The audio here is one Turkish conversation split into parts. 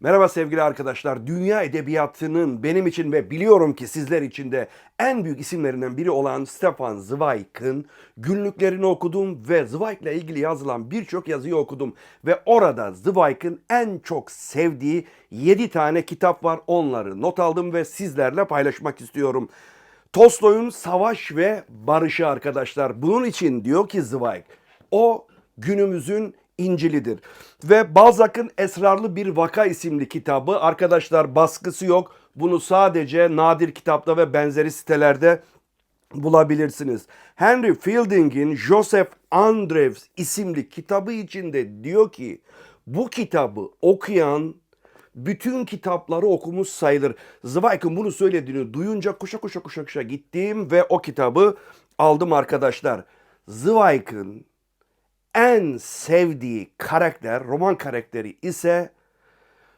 Merhaba sevgili arkadaşlar. Dünya edebiyatının benim için ve biliyorum ki sizler için de en büyük isimlerinden biri olan Stefan Zweig'ın günlüklerini okudum ve Zweig'le ilgili yazılan birçok yazıyı okudum. Ve orada Zweig'ın en çok sevdiği 7 tane kitap var. Onları not aldım ve sizlerle paylaşmak istiyorum. Tolstoy'un Savaş ve Barışı arkadaşlar. Bunun için diyor ki Zweig, o günümüzün İncil'idir. Ve Balzac'ın Esrarlı Bir Vaka isimli kitabı arkadaşlar baskısı yok. Bunu sadece nadir kitapta ve benzeri sitelerde bulabilirsiniz. Henry Fielding'in Joseph Andrews isimli kitabı içinde diyor ki bu kitabı okuyan bütün kitapları okumuş sayılır. Zweig'ın bunu söylediğini duyunca koşa koşa koşa koşa gittim ve o kitabı aldım arkadaşlar. Zweig'ın en sevdiği karakter, roman karakteri ise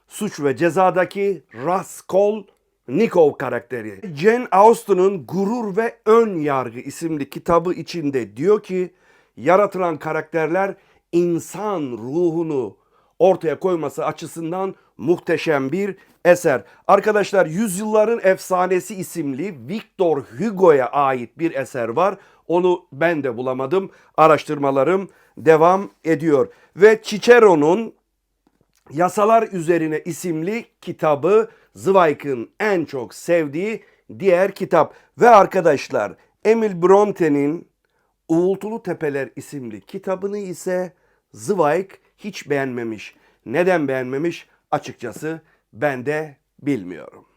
Suç ve Ceza'daki Raskolnikov karakteri. Jane Austen'ın Gurur ve Ön Yargı isimli kitabı içinde diyor ki yaratılan karakterler insan ruhunu ortaya koyması açısından muhteşem bir eser. Arkadaşlar Yüzyılların Efsanesi isimli Victor Hugo'ya ait bir eser var. Onu ben de bulamadım. Araştırmalarım devam ediyor. Ve Cicero'nun Yasalar Üzerine isimli kitabı Zweig'ın en çok sevdiği diğer kitap. Ve arkadaşlar Emil Bronte'nin Uğultulu Tepeler isimli kitabını ise Zweig hiç beğenmemiş. Neden beğenmemiş? Açıkçası ben de bilmiyorum.